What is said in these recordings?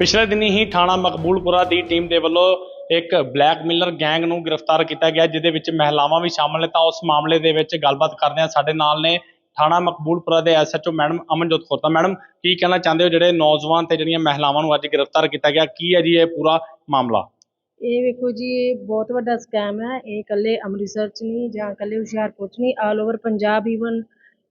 ਪਿਛਲੇ ਦਿਨੀ ਹੀ ਥਾਣਾ ਮਕਬੂਲਪੁਰਾ ਦੀ ਟੀਮ ਦੇ ਵੱਲੋਂ ਇੱਕ ਬਲੈਕਮੇਲਰ ਗੈਂਗ ਨੂੰ ਗ੍ਰਿਫਤਾਰ ਕੀਤਾ ਗਿਆ, ਜਿਹਦੇ ਵਿੱਚ ਮਹਿਲਾਵਾਂ ਵੀ ਸ਼ਾਮਲ ਨੇ। ਤਾਂ ਉਸ ਮਾਮਲੇ ਦੇ ਵਿੱਚ ਗੱਲਬਾਤ ਕਰਦੇ ਹਾਂ ਸਾਡੇ ਨਾਲ ਨੇ ਥਾਣਾ ਮਕਬੂਲਪੁਰਾ ਦੇ ਐਸਐਚਓ ਮੈਡਮ ਅਮਨਜੋਤ ਖੋਤਾ ਮੈਡਮ, ਕੀ ਕਹਿਣਾ ਚਾਹੁੰਦੇ ਹੋ? ਜਿਹੜੇ ਨੌਜਵਾਨ ਤੇ ਜਿਹੜੀਆਂ ਮਹਿਲਾਵਾਂ ਨੂੰ ਅੱਜ ਗ੍ਰਿਫਤਾਰ ਕੀਤਾ ਗਿਆ, ਕੀ ਹੈ ਜੀ ਇਹ ਪੂਰਾ ਮਾਮਲਾ? ਇਹ ਵੇਖੋ ਜੀ, ਇਹ ਬਹੁਤ ਵੱਡਾ ਸਕੈਮ ਹੈ। ਇਹ ਇਕੱਲੇ ਅੰਮ੍ਰਿਤਸਰ 'ਚ ਨਹੀਂ ਜਾਂ ਇਕੱਲੇ ਹੁਸ਼ਿਆਰਪੁਰ 'ਚ ਨਹੀਂ ਆਲ ਓਵਰ ਪੰਜਾਬ ਈਵਨ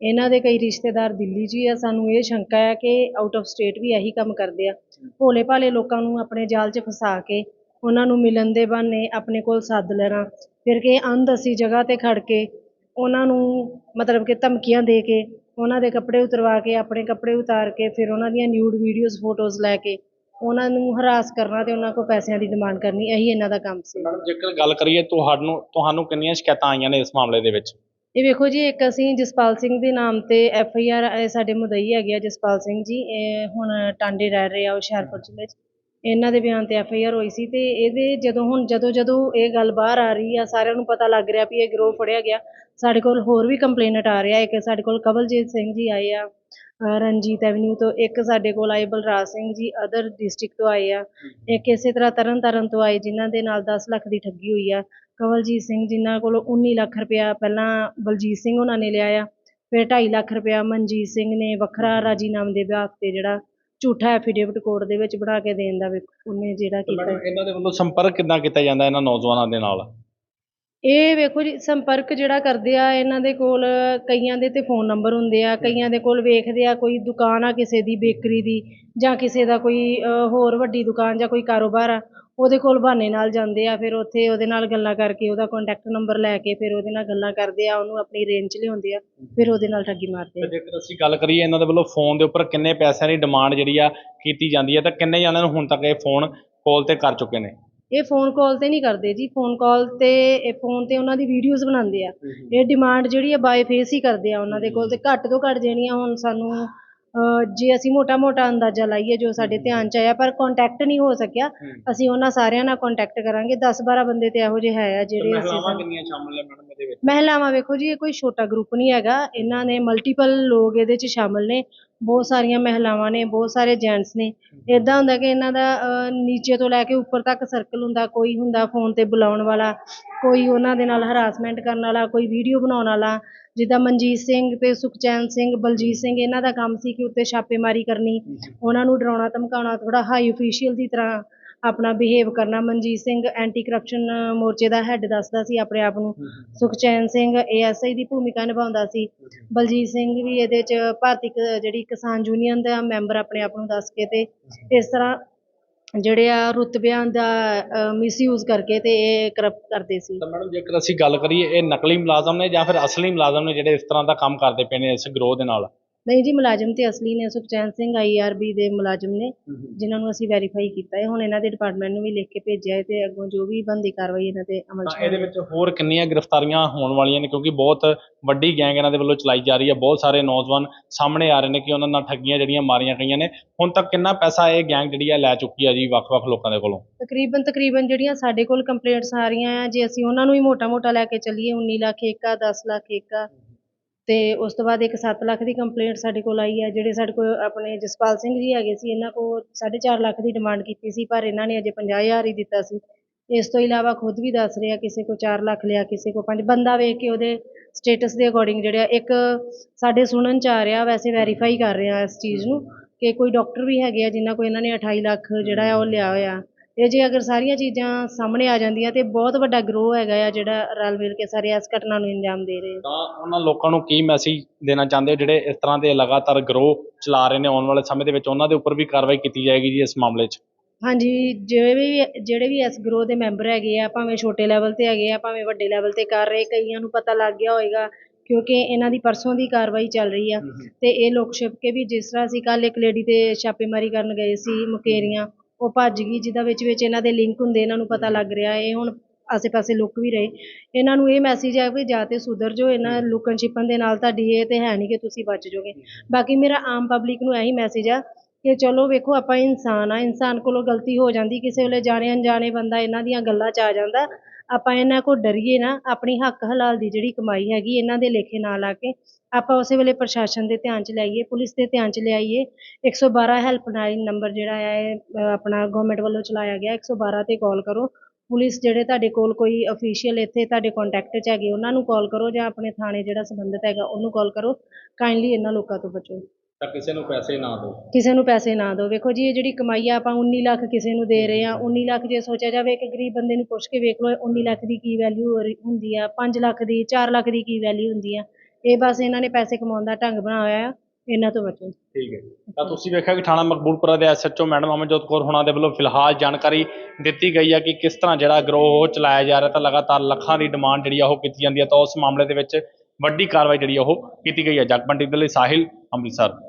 ਇਹਨਾਂ ਦੇ ਕਈ ਰਿਸ਼ਤੇਦਾਰ ਦਿੱਲੀ 'ਚ ਹੀ ਆ, ਸਾਨੂੰ ਇਹ ਸ਼ੰਕਾ ਹੈ ਕਿ ਆਊਟ ਆਫ ਸਟੇਟ ਵੀ ਇਹੀ ਕੰਮ ਕਰਦੇ ਆ। ਭੋਲੇ ਭਾਲੇ ਲੋਕਾਂ ਨੂੰ ਆਪਣੇ ਜਾਲ 'ਚ ਫਸਾ ਕੇ ਉਹਨਾਂ ਨੂੰ ਮਿਲਣ ਦੇ ਬਹਾਨੇ ਆਪਣੇ ਕੋਲ ਸੱਦ ਲੈਣਾ। ਫਿਰ ਕਿ ਅਣਦਸੀ ਜਗ੍ਹਾ ਤੇ ਖੜ ਕੇ ਉਹਨਾਂ ਨੂੰ ਮਤਲਬ ਕਿ ਧਮਕੀਆਂ ਦੇ ਕੇ ਉਹਨਾਂ ਦੇ ਕੱਪੜੇ ਉਤਰਵਾ ਕੇ, ਆਪਣੇ ਕੱਪੜੇ ਉਤਾਰ ਕੇ, ਫਿਰ ਉਹਨਾਂ ਦੀਆਂ ਨਿਊਡ ਵੀਡੀਓਜ਼ ਫੋਟੋਜ਼ ਲੈ ਕੇ ਉਹਨਾਂ ਨੂੰ ਹਰਾਸ ਕਰਨਾ ਤੇ ਉਹਨਾਂ ਕੋਲ ਪੈਸਿਆਂ ਦੀ ਡਿਮਾਂਡ ਕਰਨੀ, ਇਹੀ ਇਹਨਾਂ ਦਾ ਕੰਮ ਸੀ। ਮੈਡਮ, ਜੇਕਰ ਗੱਲ ਕਰੀਏ, ਤੁਹਾਨੂੰ ਤੁਹਾਨੂੰ ਕਿੰਨੀਆਂ ਸ਼ਿਕਾਇਤਾਂ ਆਈਆਂ ਨੇ ਇਸ ਮਾਮਲੇ ਦੇ ਵਿੱਚ? ਇਹ ਵੇਖੋ ਜੀ ਇੱਕ ਅਸੀਂ ਜਸਪਾਲ ਸਿੰਘ ਦੇ ਨਾਮ ਤੇ ਐਫ ਆਈ ਆਰ ਸਾਡੇ ਮੁਦਈ ਹੈਗੇ ਆ ਜਸਪਾਲ ਸਿੰਘ ਜੀ। ਇਹ ਹੁਣ ਟਾਂਡੇ ਰਹਿ ਰਹੇ ਆ ਹੁਸ਼ਿਆਰਪੁਰ ਜ਼ਿਲ੍ਹੇ 'ਚ। ਇਹਨਾਂ ਦੇ ਬਿਆਨ ਤੇ ਐਫ ਆਈ ਆਰ ਹੋਈ ਸੀ ਤੇ ਇਹਦੇ ਜਦੋਂ ਹੁਣ ਜਦੋਂ ਜਦੋਂ ਇਹ ਗੱਲ ਬਾਹਰ ਆ ਰਹੀ ਆ ਸਾਰਿਆਂ ਨੂੰ ਪਤਾ ਲੱਗ ਰਿਹਾ ਵੀ ਇਹ ਗਰੋਹ ਫੜਿਆ ਗਿਆ। ਸਾਡੇ ਕੋਲ ਹੋਰ ਵੀ ਕੰਪਲੇਨਟ ਆ ਰਿਹਾ ਇੱਕ ਸਾਡੇ ਕੋਲ ਕਵਲਜੀਤ ਸਿੰਘ ਜੀ ਆਏ ਆ ਰਣਜੀਤ ਐਵਨਿਊ ਤੋਂ ਇੱਕ ਸਾਡੇ ਕੋਲ ਆਏ ਬਲਰਾਜ ਸਿੰਘ ਜੀ ਅਦਰ ਡਿਸਟ੍ਰਿਕਟ ਤੋਂ ਆਏ ਆ। ਇੱਕ ਇਸੇ ਤਰ੍ਹਾਂ ਤਰਨ ਤਾਰਨ ਤੋਂ ਆਏ ਜਿਨ੍ਹਾਂ ਦੇ ਨਾਲ 10 ਲੱਖ ਦੀ ਠੱਗੀ ਹੋਈ ਆ। ਕਵਲਜੀਤ ਸਿੰਘ ਜਿਨ੍ਹਾਂ ਕੋਲੋਂ 19 ਲੱਖ ਰੁਪਇਆ ਪਹਿਲਾਂ ਬਲਜੀਤ ਸਿੰਘ ਉਹਨਾਂ ਨੇ ਲਿਆ ਆ ਫਿਰ 2.5 ਲੱਖ ਰੁਪਇਆ ਮਨਜੀਤ ਸਿੰਘ ਨੇ ਵੱਖਰਾ ਰਾਜੀਨਾਮੇ ਦੇ ਵਿਆਹ ਤੇ ਜਿਹੜਾ ਝੂਠਾ ਐਫੀਡੇਵਿਟ ਕੋਰਟ ਦੇ ਵਿੱਚ ਬਣਾ ਕੇ ਦੇਣ ਦਾ ਉਹਨੇ ਜਿਹੜਾ ਕੀਤਾ। ਇਹਨਾਂ ਦੇ ਵੱਲੋਂ ਸੰਪਰਕ ਕਿੱਦਾਂ ਕੀਤਾ ਜਾਂਦਾ ਇਹਨਾਂ ਨੌਜਵਾਨਾਂ ਦੇ ਨਾਲ? ਇਹ ਵੇਖੋ ਜੀ ਸੰਪਰਕ ਜਿਹੜਾ ਕਰਦੇ ਆ ਇਹਨਾਂ ਦੇ ਕੋਲ ਕਈਆਂ ਦੇ ਤੇ ਫੋਨ ਨੰਬਰ ਹੁੰਦੇ ਆ ਕਈਆਂ ਦੇ ਕੋਲ ਵੇਖਦੇ ਆ ਕੋਈ ਦੁਕਾਨ ਆ ਕਿਸੇ ਦੀ ਬੇਕਰੀ ਦੀ ਜਾਂ ਕਿਸੇ ਦਾ ਕੋਈ ਹੋਰ ਵੱਡੀ ਦੁਕਾਨ ਜਾਂ ਕੋਈ ਕਾਰੋਬਾਰ ਆ ਉਹਦੇ ਕੋਲ ਬਹਾਨੇ ਨਾਲ ਜਾਂਦੇ ਆ ਫਿਰ ਉੱਥੇ ਉਹਦੇ ਨਾਲ ਗੱਲਾਂ ਕਰਕੇ ਉਹਦਾ ਕੰਟੈਕਟ ਨੰਬਰ ਲੈ ਕੇ ਫਿਰ ਉਹਦੇ ਨਾਲ ਗੱਲਾਂ ਕਰਦੇ ਆ ਉਹਨੂੰ ਆਪਣੀ ਰੇਂਜ 'ਚ ਲਿਆਉਂਦੇ ਆ ਫਿਰ ਉਹਦੇ ਨਾਲ ਠੱਗੀ ਮਾਰਦੇ ਆ। ਜੇਕਰ ਅਸੀਂ ਗੱਲ ਕਰੀਏ ਇਹਨਾਂ ਦੇ ਵੱਲੋਂ ਫੋਨ ਦੇ ਉੱਪਰ ਕਿੰਨੇ ਪੈਸਿਆਂ ਦੀ ਡਿਮਾਂਡ ਜਿਹੜੀ ਆ ਕੀਤੀ ਜਾਂਦੀ ਹੈ ਤਾਂ ਕਿੰਨੇ ਜਣਿਆਂ ਨੂੰ ਹੁਣ ਤੱਕ ਇਹ ਫੋਨ ਕਾਲ ਤੇ ਕਰ ਚੁੱਕੇ ਨੇ? ਇਹ ਫੋਨ ਕਾਲ ਤੇ ਨਹੀਂ ਕਰਦੇ ਜੀ ਫੋਨ ਕਾਲ ਤੇ ਇਹ ਫੋਨ ਤੇ ਉਹਨਾਂ ਦੀ ਵੀਡੀਓਜ਼ ਬਣਾਉਂਦੇ ਆ। ਇਹ ਡਿਮਾਂਡ ਜਿਹੜੀ ਆ ਬਾਏ ਫੇਸ ਹੀ ਕਰਦੇ ਆ ਉਹਨਾਂ ਦੇ ਕੋਲ ਤੇ ਘੱਟ ਤੋਂ ਘੱਟ ਜਿਹੜੀਆਂ ਹੁਣ ਸਾਨੂੰ ਜੇ ਅਸੀਂ ਮੋਟਾ ਮੋਟਾ ਅੰਦਾਜ਼ਾ ਲਾਈਏ ਜੋ ਸਾਡੇ ਧਿਆਨ ਚ ਆਇਆ ਪਰ ਕੰਟੈਕਟ ਨਹੀਂ ਹੋ ਸਕਿਆ ਅਸੀਂ ਉਹਨਾਂ ਸਾਰਿਆਂ ਨਾਲ ਕੰਟੈਕਟ ਕਰਾਂਗੇ। 10 12 ਬੰਦੇ ਤੇ ਇਹੋ ਜਿਹੇ ਹੈ ਆ ਜਿਹੜੇ ਅਸੀਂ ਮਹਿਲਾਵਾਂ ਕਿੰਨੀਆਂ ਸ਼ਾਮਲ ਨੇ ਮੈਡਮ ਇਹਦੇ ਵਿੱਚ? ਮਹਿਲਾਵਾਂ ਵੇਖੋ ਜੀ ਇਹ ਕੋਈ ਛੋਟਾ ਗਰੁੱਪ ਨਹੀਂ ਹੈਗਾ। ਇਹਨਾਂ ਨੇ ਮਲਟੀਪਲ ਲੋਕ ਇਹਦੇ ਚ ਸ਼ਾਮਲ ਨੇ। ਬਹੁਤ ਸਾਰੀਆਂ ਮਹਿਲਾਵਾਂ ਨੇ ਬਹੁਤ ਸਾਰੇ ਜੈਂਟਸ ਨੇ। ਇਦਾਂ ਹੁੰਦਾ ਕਿ ਇਹਨਾਂ ਦਾ ਨੀਚੇ ਤੋਂ ਲੈ ਕੇ ਉੱਪਰ ਤੱਕ ਸਰਕਲ ਹੁੰਦਾ ਕੋਈ ਹੁੰਦਾ ਫੋਨ ਤੇ ਬੁਲਾਉਣ ਵਾਲਾ ਕੋਈ ਉਹਨਾਂ ਦੇ ਨਾਲ ਹਰਾਸਮੈਂਟ ਕਰਨ ਵਾਲਾ ਕੋਈ ਵੀਡੀਓ ਬਣਾਉਣ ਵਾਲਾ। ਜਿੱਦਾਂ ਮਨਜੀਤ ਸਿੰਘ ਤੇ ਸੁਖਚੈਨ ਸਿੰਘ ਬਲਜੀਤ ਸਿੰਘ ਇਹਨਾਂ ਦਾ ਕੰਮ ਸੀ ਕਿ ਉੱਤੇ ਛਾਪੇਮਾਰੀ ਕਰਨੀ। ਉਹਨਾਂ ਨੂੰ ਡਰਾਉਣਾ ਧਮਕਾਉਣਾ ਥੋੜਾ ਹਾਈ ਅਫੀਸ਼ੀਅਲ ਦੀ ਤਰ੍ਹਾਂ ਆਪਣਾ ਬਿਹੇਵ ਕਰਨਾ। ਮਨਜੀਤ ਸਿੰਘ ਐਂਟੀ ਕਰਪਸ਼ਨ ਮੋਰਚੇ ਦਾ ਹੈੱਡ ਦੱਸਦਾ ਸੀ ਆਪਣੇ ਆਪ ਨੂੰ। ਸੁਖਚੈਨ ਸਿੰਘ ਏਐਸਆਈ ਦੀ ਭੂਮਿਕਾ ਨਿਭਾਉਂਦਾ ਸੀ। ਬਲਜੀਤ ਸਿੰਘ ਵੀ ਇਹਦੇ ਚ ਭਾਰਤੀ ਜਿਹੜੀ ਕਿਸਾਨ ਯੂਨੀਅਨ ਦਾ ਮੈਂਬਰ ਆਪਣੇ ਆਪ ਨੂੰ ਦੱਸ ਕੇ ਤੇ ਇਸ ਤਰ੍ਹਾਂ ਜਿਹੜੇ ਆ ਰੁਤਬਿਆਂ ਦਾ ਮਿਸਯੂਜ਼ ਕਰਕੇ ਤੇ ਇਹ ਕਰਪਟ ਕਰਦੇ ਸੀ। ਤਾਂ ਮੈਡਮ ਜੇਕਰ ਅਸੀਂ ਗੱਲ ਕਰੀਏ ਇਹ ਨਕਲੀ ਮੁਲਾਜ਼ਮ ਨੇ ਜਾਂ ਫਿਰ ਅਸਲੀ ਮੁਲਾਜ਼ਮ ਨੇ ਜਿਹੜੇ ਇਸ ਤਰ੍ਹਾਂ ਦਾ ਕੰਮ ਕਰਦੇ ਪਏ ਨੇ ਇਸ ਗਰੋਹ ਦੇ ਨਾਲ? ਨਹੀਂ ਜੀ ਮੁਲਾਜ਼ਮ ਤੇ ਅਸਲੀ ਨੇ ਸੁਖਚੈਨ ਸਿੰਘ ਆਈਆਰਬੀ ਦੇ ਮੁਲਾਜ਼ਮ ਨੇ ਜਿਨ੍ਹਾਂ ਨੂੰ ਅਸੀਂ ਵੈਰੀਫਾਈ ਕੀਤਾ ਹੈ। ਹੁਣ ਇਹਨਾਂ ਦੇ ਡਿਪਾਰਟਮੈਂਟ ਨੂੰ ਵੀ ਲਿਖ ਕੇ ਭੇਜਿਆ ਹੈ ਤੇ ਅੱਗੋਂ ਜੋ ਵੀ ਬਣਦੀ ਕਾਰਵਾਈ ਇਹਨਾਂ ਤੇ ਅਮਲ ਚ ਤਾਂ ਇਹਦੇ। ਵਿੱਚ ਹੋਰ ਕਿੰਨੀਆਂ ਗ੍ਰਿਫਤਾਰੀਆਂ ਹੋਣ ਵਾਲੀਆਂ ਨੇ ਕਿਉਂਕਿ ਬਹੁਤ ਵੱਡੀ ਗੈਂਗ ਇਹਨਾਂ ਦੇ ਵੱਲੋਂ ਚਲਾਈ ਜਾ ਰਹੀ ਹੈ। ਬਹੁਤ ਸਾਰੇ ਨੌਜਵਾਨ ਸਾਹਮਣੇ ਆ ਰਹੇ ਨੇ ਕਿ ਉਹਨਾਂ ਨਾਲ ਠੱਗੀਆਂ ਜਿਹੜੀਆਂ ਮਾਰੀਆਂ ਗਈਆਂ ਨੇ। ਹੁਣ ਤੱਕ ਕਿੰਨਾ ਪੈਸਾ ਇਹ ਗੈਂਗ ਜਿਹੜੀ ਹੈ ਲੈ ਚੁੱਕੀ ਹੈ ਜੀ ਵੱਖ-ਵੱਖ ਲੋਕਾਂ ਦੇ ਕੋਲੋਂ? ਤਕਰੀਬਨ ਤਕਰੀਬਨ ਜਿਹੜੀਆਂ ਸਾਡੇ ਕੋਲ ਕੰਪਲੇਂਟਸ ਆ ਰਹੀਆਂ ਆ ਜੇ ਅਸੀਂ ਉਹਨਾਂ ਨੂੰ ਹੀ ਮੋਟਾ-ਮੋਟਾ ਲੈ ਕੇ ਚੱਲੀਏ 19 ਲੱਖ ਆ 10 ਲੱਖ ਆ ਤੇ ਉਸ ਤੋਂ ਬਾਅਦ ਇੱਕ 7 ਲੱਖ ਦੀ ਕੰਪਲੇਂਟ ਸਾਡੇ ਕੋਲ ਆਈ ਹੈ, ਜਿਹੜੇ ਸਾਡੇ ਕੋਲ ਆਪਣੇ ਜਸਪਾਲ ਸਿੰਘ ਜੀ ਹੈਗੇ ਸੀ, ਇਹਨਾਂ ਕੋਲ 4.5 ਲੱਖ ਦੀ ਡਿਮਾਂਡ ਕੀਤੀ ਸੀ, ਪਰ ਇਹਨਾਂ ਨੇ ਅਜੇ 50000 ਹੀ ਦਿੱਤਾ ਸੀ। ਇਸ ਤੋਂ ਇਲਾਵਾ ਖੁਦ ਵੀ ਦੱਸ ਰਿਹਾ, ਕਿਸੇ ਕੋ 4 ਲੱਖ ਲਿਆ, ਕਿਸੇ ਕੋ 5 ਬੰਦਾ ਵੇਖ ਕੇ ਉਹਦੇ ਸਟੇਟਸ ਦੇ ਅਕੋਰਡਿੰਗ ਜਿਹੜੇ ਆ, ਇੱਕ ਸਾਡੇ ਸੁਣਨ ਚ ਆ ਰਿਹਾ, ਵੈਸੇ ਵੈਰੀਫਾਈ ਕਰ ਰਿਹਾ ਇਸ ਚੀਜ਼ ਨੂੰ ਕਿ ਕੋਈ ਡਾਕਟਰ ਵੀ ਹੈਗੇ ਆ ਜਿਨ੍ਹਾਂ ਕੋ ਇਹਨਾਂ ਨੇ 28 ਲੱਖ ਜਿਹੜਾ ਆ ਉਹ ਲਿਆ ਹੋਇਆ। ਇਹ ਜੇ ਅਗਰ ਸਾਰੀਆਂ ਚੀਜ਼ਾਂ ਸਾਹਮਣੇ ਆ ਜਾਂਦੀਆਂ ਤੇ ਬਹੁਤ ਵੱਡਾ ਗਰੋਹ ਹੈਗਾ ਆ ਜਿਹੜਾ ਰਲ ਮਿਲ ਕੇ ਸਾਰੇ ਇਸ ਘਟਨਾ ਨੂੰ ਅੰਜਾਮ ਦੇ ਰਹੇ ਆ। ਤਾਂ ਉਹਨਾਂ ਲੋਕਾਂ ਨੂੰ ਕੀ ਮੈਸੇਜ ਦੇਣਾ ਚਾਹੁੰਦੇ ਹੋ ਜਿਹੜੇ ਇਸ ਤਰ੍ਹਾਂ ਦੇ ਲਗਾਤਾਰ ਗਰੋਹ ਚਲਾ ਰਹੇ ਨੇ ਆਉਣ ਵਾਲੇ ਸਮੇਂ ਦੇ ਵਿੱਚ? ਉਹਨਾਂ ਦੇ ਉੱਪਰ ਵੀ ਕਾਰਵਾਈ ਕੀਤੀ ਜਾਏਗੀ ਜੀ ਇਸ ਮਾਮਲੇ 'ਚ? ਹਾਂਜੀ ਜਿਹੜੇ ਵੀ ਜਿਹੜੇ ਵੀ ਇਸ ਗਰੋਹ ਦੇ ਮੈਂਬਰ ਹੈਗੇ ਆ ਭਾਵੇਂ ਛੋਟੇ ਲੈਵਲ ਤੇ ਹੈਗੇ ਆ ਭਾਵੇਂ ਵੱਡੇ ਲੈਵਲ ਤੇ ਕਰ ਰਹੇ ਕਈਆਂ ਨੂੰ ਪਤਾ ਲੱਗ ਗਿਆ ਹੋਏਗਾ ਕਿਉਂਕਿ ਇਹਨਾਂ ਦੀ ਪਰਸੋਂ ਦੀ ਕਾਰਵਾਈ ਚੱਲ ਰਹੀ ਆ। ਤੇ ਇਹ ਲੋਕ ਛਿਪ ਕੇ ਵੀ ਜਿਸ ਤਰ੍ਹਾਂ ਅਸੀਂ ਕੱਲ ਇੱਕ ਲੇਡੀ ਤੇ ਛਾਪੇਮਾਰੀ ਕਰਨ ਗਏ ਸੀ ਮੁਕੇਰੀਆਂ ਉਹ ਭੱਜ ਗਈ, ਜਿਹਦਾ ਵਿੱਚ ਵਿੱਚ ਇਹਨਾਂ ਦੇ ਲਿੰਕ ਹੁੰਦੇ, ਇਹਨਾਂ ਨੂੰ ਪਤਾ ਲੱਗ ਰਿਹਾ, ਇਹ ਹੁਣ ਆਸੇ-ਪਾਸੇ ਲੁੱਕ ਵੀ ਰਹੇ। ਇਹਨਾਂ ਨੂੰ ਇਹ ਮੈਸੇਜ ਹੈ ਵੀ ਜਾਂ ਤੇ ਸੁਧਰ ਜਾਓ, ਇਹਨਾਂ ਲੁਕਣ ਛਿਪਣ ਦੇ ਨਾਲ ਤੁਹਾਡੀ ਇਹ ਤੇ ਹੈ ਨਹੀਂ ਕਿ ਤੁਸੀਂ ਬਚ ਜਾਓਗੇ। ਬਾਕੀ ਮੇਰਾ ਆਮ ਪਬਲਿਕ ਨੂੰ ਇਹੀ ਮੈਸੇਜ ਆ ਕਿ ਚਲੋ ਵੇਖੋ, ਆਪਾਂ ਇਨਸਾਨ ਆ, ਇਨਸਾਨ ਕੋਲੋਂ ਗਲਤੀ ਹੋ ਜਾਂਦੀ, ਕਿਸੇ ਵੇਲੇ ਜਾਣੇ ਅਣਜਾਣੇ ਬੰਦਾ ਇਹਨਾਂ ਦੀਆਂ ਗੱਲਾਂ 'ਚ ਆ ਜਾਂਦਾ। ਆਪਾਂ ਇਹਨਾਂ ਕੋਲ ਡਰੀਏ ਨਾ, ਆਪਣੀ ਹੱਕ ਹਲਾਲ ਦੀ ਜਿਹੜੀ ਕਮਾਈ ਹੈਗੀ ਇਹਨਾਂ ਦੇ ਲੇਖੇ ਨਾ ਲਾ ਕੇ, ਆਪਾਂ ਉਸੇ ਵੇਲੇ ਪ੍ਰਸ਼ਾਸਨ ਦੇ ਧਿਆਨ 'ਚ ਲਿਆਈਏ ਪੁਲਿਸ ਦੇ ਧਿਆਨ 'ਚ ਲਿਆਈਏ। 112 ਹੈਲਪਲਾਈਨ ਨੰਬਰ ਜਿਹੜਾ ਹੈ ਆਪਣਾ ਗਵਰਨਮੈਂਟ ਵੱਲੋਂ ਚਲਾਇਆ ਗਿਆ 112 ਤੇ ਕਾਲ ਕਰੋ। ਪੁਲਿਸ ਜਿਹੜੇ ਤੁਹਾਡੇ ਕੋਲ ਕੋਈ ਅਫੀਸ਼ੀਅਲ ਇੱਥੇ ਤੁਹਾਡੇ ਕੰਟੈਕਟ 'ਚ ਹੈਗੇ, ਉਹਨਾਂ ਨੂੰ ਕਾਲ ਕਰੋ ਜਾਂ ਆਪਣੇ ਥਾਣੇ ਜਿਹੜਾ ਸੰਬੰਧਿਤ ਹੈਗਾ, ਉਹਨੂੰ ਕਾਲ ਕਰੋ। ਕਾਈਂਡਲੀ ਇਹਨਾਂ ਲੋਕਾਂ ਤੋਂ ਬਚੋ। ਤਾਂ ਕਿਸੇ ਨੂੰ ਪੈਸੇ ਨਾ ਦਿਓ। ਕਿਸੇ ਨੂੰ ਪੈਸੇ ਨਾ ਦਿਓ। ਵੇਖੋ ਜੀ ਇਹ ਜਿਹੜੀ ਕਮਾਈ ਆ ਆਪਾਂ 19 ਲੱਖ ਕਿਸੇ ਨੂੰ ਦੇ ਰਹੇ ਆ। 19 ਲੱਖ ਜੇ ਸੋਚਿਆ ਜਾਵੇ ਇੱਕ ਗਰੀਬ ਬੰਦੇ ਨੂੰ ਪੁੱਛ ਕੇ ਵੇਖ ਲਓ 19 ਲੱਖ ਦੀ ਕੀ ਵੈਲਿਊ ਹੁੰਦੀ ਆ? 5 ਲੱਖ ਦੀ 4 ਲੱਖ ਦੀ ਕੀ ਵੈਲਿਊ ਹੁੰਦੀ ਆ? ਇਹ ਬਸ ਇਹਨਾਂ ਨੇ ਪੈਸੇ ਕਮਾਉਣ ਦਾ ਢੰਗ ਬਣਾਇਆ ਹੋਇਆ ਆ। ਇਹਨਾਂ ਤੋਂ ਬਚੋ। ਠੀਕ ਹੈ ਤਾਂ ਤੁਸੀਂ ਵੇਖਿਆ ਕਿ ਥਾਣਾ ਮਕਬੂਲਪੁਰਾ ਦੇ ਐਸਐਚਓ ਮੈਡਮ ਅਮਨਜੋਤ ਕੌਰ ਹੁਣਾਂ ਦੇ ਵੱਲੋਂ ਫਿਲਹਾਲ ਜਾਣਕਾਰੀ ਦਿੱਤੀ ਗਈ ਹੈ ਕਿ ਕਿਸ ਤਰ੍ਹਾਂ ਜਿਹੜਾ ਗਰੋਹ ਚਲਾਇਆ ਜਾ ਰਿਹਾ ਤਾਂ ਲਗਾਤਾਰ ਲੱਖਾਂ ਦੀ ਡਿਮਾਂਡ ਜਿਹੜੀ ਆ ਉਹ ਕੀਤੀ ਜਾਂਦੀ ਹੈ ਤਾਂ ਉਸ ਮਾਮਲੇ ਦੇ ਵਿੱਚ ਵੱਡੀ ਕਾਰਵਾਈ ਜਿਹੜੀ ਆ ਉਹ ਕੀਤੀ ਗਈ ਹੈ ਜਗਬੰਡੀ ਦੇ ਲਈ ਸਾਹਿਲ ਅੰਮ੍ਰਿਤਸਰ।